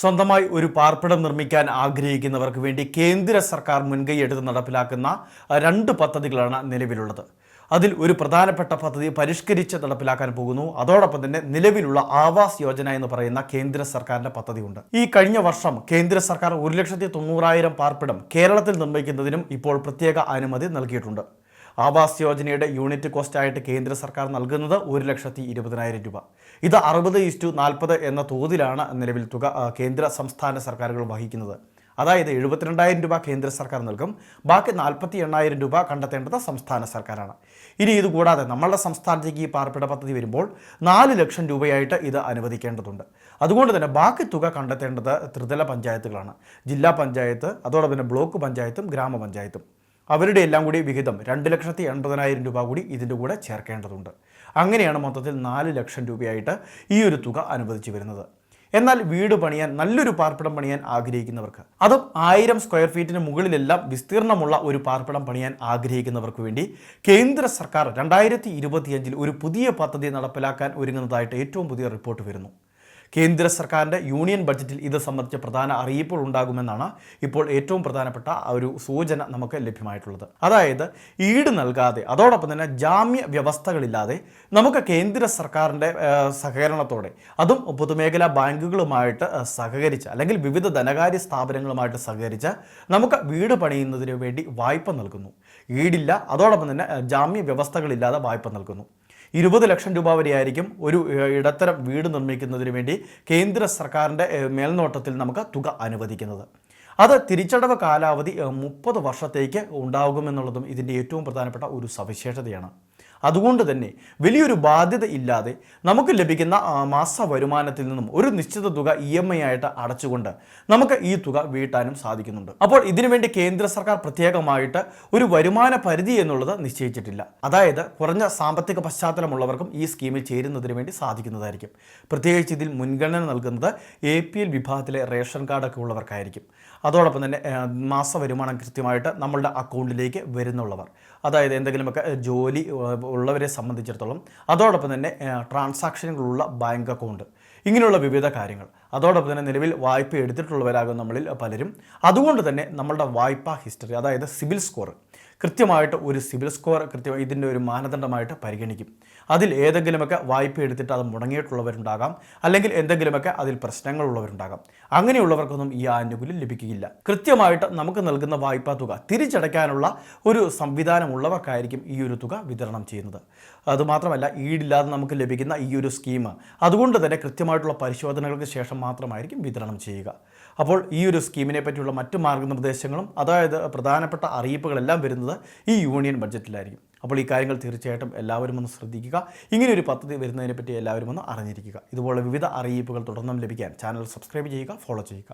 സ്വന്തമായി ഒരു പാർപ്പിടം നിർമ്മിക്കാൻ ആഗ്രഹിക്കുന്നവർക്ക് വേണ്ടി കേന്ദ്ര സർക്കാർ മുൻകൈയെടുത്ത് നടപ്പിലാക്കുന്ന രണ്ട് പദ്ധതികളാണ് നിലവിലുള്ളത്. അതിൽ ഒരു പ്രധാനപ്പെട്ട പദ്ധതി പരിഷ്കരിച്ച് നടപ്പിലാക്കാൻ പോകുന്നു. അതോടൊപ്പം തന്നെ നിലവിലുള്ള ആവാസ് യോജന എന്ന് പറയുന്ന കേന്ദ്ര സർക്കാരിന്റെ പദ്ധതിയുണ്ട്. ഈ കഴിഞ്ഞ വർഷം കേന്ദ്ര സർക്കാർ ഒരു ലക്ഷത്തി തൊണ്ണൂറായിരം പാർപ്പിടം കേരളത്തിൽ നിർമ്മിക്കുന്നതിനും ഇപ്പോൾ പ്രത്യേക അനുമതി നൽകിയിട്ടുണ്ട്. ആവാസ് യോജനയുടെ യൂണിറ്റ് കോസ്റ്റ് ആയിട്ട് കേന്ദ്ര സർക്കാർ നൽകുന്നത് ഒരു ലക്ഷത്തി ഇരുപതിനായിരം രൂപ. ഇത് അറുപത് ഇസ്റ്റു നാൽപ്പത് എന്ന തോതിലാണ് നിലവിൽ തുക കേന്ദ്ര സംസ്ഥാന സർക്കാരുകൾ വഹിക്കുന്നത്. അതായത് എഴുപത്തിരണ്ടായിരം രൂപ കേന്ദ്ര സർക്കാർ നൽകും ബാക്കി നാൽപ്പത്തി എണ്ണായിരം രൂപ കണ്ടെത്തേണ്ടത് സംസ്ഥാന സർക്കാരാണ്. ഇനി ഇത് കൂടാതെ നമ്മളുടെ സംസ്ഥാനത്തേക്ക് ഈ പാർപ്പിട പദ്ധതി വരുമ്പോൾ നാല് ലക്ഷം രൂപയായിട്ട് ഇത് അനുവദിക്കേണ്ടതുണ്ട്. അതുകൊണ്ട് തന്നെ ബാക്കി തുക കണ്ടെത്തേണ്ടത് ത്രിതല പഞ്ചായത്തുകളാണ്. ജില്ലാ പഞ്ചായത്ത് അതോടൊപ്പം തന്നെ ബ്ലോക്ക് പഞ്ചായത്തും ഗ്രാമപഞ്ചായത്തും. അവരുടെ എല്ലാം കൂടി വിഹിതം രണ്ട് ലക്ഷത്തി എൺപതിനായിരം രൂപ കൂടി ഇതിന്റെ കൂടെ ചേർക്കേണ്ടതുണ്ട്. അങ്ങനെയാണ് മൊത്തത്തിൽ നാല് ലക്ഷം രൂപയായിട്ട് ഈ ഒരു തുക അനുവദിച്ചു വരുന്നത്. എന്നാൽ വീട് പണിയാൻ നല്ലൊരു പാർപ്പിടം പണിയാൻ ആഗ്രഹിക്കുന്നവർക്ക് അതും ആയിരം സ്ക്വയർ ഫീറ്റിന് മുകളിലെല്ലാം വിസ്തീർണമുള്ള ഒരു പാർപ്പിടം പണിയാൻ ആഗ്രഹിക്കുന്നവർക്ക് വേണ്ടി കേന്ദ്ര സർക്കാർ രണ്ടായിരത്തി ഇരുപത്തിയഞ്ചിൽ ഒരു പുതിയ പദ്ധതി നടപ്പിലാക്കാൻ ഒരുങ്ങുന്നതായിട്ട് ഏറ്റവും പുതിയ റിപ്പോർട്ട് വരുന്നു. കേന്ദ്ര സർക്കാരിന്റെ യൂണിയൻ ബഡ്ജറ്റിൽ ഇത് സംബന്ധിച്ച പ്രധാന അറിയിപ്പുകൾ ഉണ്ടാകുമെന്നാണ് ഇപ്പോൾ ഏറ്റവും പ്രധാനപ്പെട്ട ഒരു സൂചന നമുക്ക് ലഭ്യമായിട്ടുള്ളത്. അതായത് ഈട് നൽകാതെ അതോടൊപ്പം തന്നെ ജാമ്യ വ്യവസ്ഥകളില്ലാതെ നമുക്ക് കേന്ദ്ര സർക്കാരിന്റെ സഹകരണത്തോടെ അതും പൊതുമേഖലാ ബാങ്കുകളുമായിട്ട് സഹകരിച്ച് അല്ലെങ്കിൽ വിവിധ ധനകാര്യ സ്ഥാപനങ്ങളുമായിട്ട് സഹകരിച്ച് നമുക്ക് വീട് പണിയുന്നതിന് വേണ്ടി വായ്പ നൽകുന്നു. ഈടില്ല അതോടൊപ്പം തന്നെ ജാമ്യ വ്യവസ്ഥകളില്ലാതെ വായ്പ നൽകുന്നു. ഇരുപത് ലക്ഷം രൂപ വരെയായിരിക്കും ഒരു ഇടത്തരം വീട് നിർമ്മിക്കുന്നതിന് വേണ്ടി കേന്ദ്ര സർക്കാരിന്റെ മേൽനോട്ടത്തിൽ നമുക്ക് തുക അനുവദിക്കുന്നത്. അത് തിരിച്ചടവ് കാലാവധി മുപ്പത് വർഷത്തേക്ക് ഉണ്ടാകുമെന്നുള്ളതും ഇതിന്റെ ഏറ്റവും പ്രധാനപ്പെട്ട ഒരു സവിശേഷതയാണ്. അതുകൊണ്ട് തന്നെ വലിയൊരു ബാധ്യത ഇല്ലാതെ നമുക്ക് ലഭിക്കുന്ന മാസ വരുമാനത്തിൽ നിന്നും ഒരു നിശ്ചിത തുക ഇ എം ഐ ആയിട്ട് അടച്ചുകൊണ്ട് നമുക്ക് ഈ തുക വീട്ടാനും സാധിക്കുന്നുണ്ട്. അപ്പോൾ ഇതിനുവേണ്ടി കേന്ദ്ര സർക്കാർ പ്രത്യേകമായിട്ട് ഒരു വരുമാന പരിധി എന്നുള്ളത് നിശ്ചയിച്ചിട്ടില്ല. അതായത് കുറഞ്ഞ സാമ്പത്തിക പശ്ചാത്തലമുള്ളവർക്കും ഈ സ്കീമിൽ ചേരുന്നതിന് വേണ്ടി സാധിക്കുന്നതായിരിക്കും. പ്രത്യേകിച്ച് ഇതിൽ മുൻഗണന നൽകുന്നത് എ പി എൽ വിഭാഗത്തിലെ റേഷൻ കാർഡൊക്കെ ഉള്ളവർക്കായിരിക്കും. അതോടൊപ്പം തന്നെ മാസ വരുമാനം കൃത്യമായിട്ട് നമ്മളുടെ അക്കൗണ്ടിലേക്ക് വരുന്നുള്ളവർ. അതായത് എന്തെങ്കിലുമൊക്കെ ജോലി ഉള്ളവരെ സംബന്ധിച്ചിടത്തോളം അതോടൊപ്പം തന്നെ ട്രാൻസാക്ഷനുകളുള്ള ബാങ്ക് അക്കൗണ്ട്. ഇങ്ങനെയുള്ള വിവിധ കാര്യങ്ങൾ. അതോടൊപ്പം തന്നെ നിലവിൽ വായ്പ എടുത്തിട്ടുള്ളവരാകും നമ്മളിൽ പലരും. അതുകൊണ്ട് തന്നെ നമ്മളുടെ വായ്പാ ഹിസ്റ്ററി അതായത് സിവിൽ സ്കോർ കൃത്യമായിട്ട് ഒരു സിവിൽ സ്കോർ കൃത്യമായി ഇതിന്റെ ഒരു മാനദണ്ഡമായിട്ട് പരിഗണിക്കും. അതിൽ ഏതെങ്കിലുമൊക്കെ വായ്പ എടുത്തിട്ട് അത് മുടങ്ങിയിട്ടുള്ളവരുണ്ടാകാം. അല്ലെങ്കിൽ എന്തെങ്കിലുമൊക്കെ അതിൽ പ്രശ്നങ്ങളുള്ളവരുണ്ടാകാം. അങ്ങനെയുള്ളവർക്കൊന്നും ഈ ആനുകൂല്യം ലഭിക്കുകയില്ല. കൃത്യമായിട്ട് നമുക്ക് നൽകുന്ന വായ്പാ തുക തിരിച്ചടയ്ക്കാനുള്ള ഒരു സംവിധാനമുള്ളവർക്കായിരിക്കും ഈ ഒരു തുക വിതരണം ചെയ്യുന്നത്. അതുമാത്രമല്ല ഈടില്ലാതെ നമുക്ക് ലഭിക്കുന്ന ഈ ഒരു സ്കീം അതുകൊണ്ട് തന്നെ കൃത്യമായിട്ടുള്ള പരിശോധനകൾക്ക് ശേഷം മാത്രമായിരിക്കും വിതരണം ചെയ്യുക. അപ്പോൾ ഈ ഒരു സ്കീമിനെ പറ്റിയുള്ള മറ്റു മാർഗനിർദ്ദേശങ്ങളും അതായത് പ്രധാനപ്പെട്ട അറിയിപ്പുകളെല്ലാം വരുന്നത് ഈ യൂണിയൻ ബഡ്ജറ്റിലായിരിക്കും. അപ്പോൾ ഈ കാര്യങ്ങൾ തീർച്ചയായിട്ടും എല്ലാവരും ഒന്ന് ശ്രദ്ധിക്കുക. ഇങ്ങനെ ഒരു പദ്ധതി വരുന്നതിനെപ്പറ്റി എല്ലാവരും ഒന്ന് അറിഞ്ഞിരിക്കുക. ഇതുപോലെ വിവിധ അറിയിപ്പുകൾ തുടർന്നും ലഭിക്കാൻ ചാനൽ സബ്സ്ക്രൈബ് ചെയ്യുക ഫോളോ ചെയ്യുക.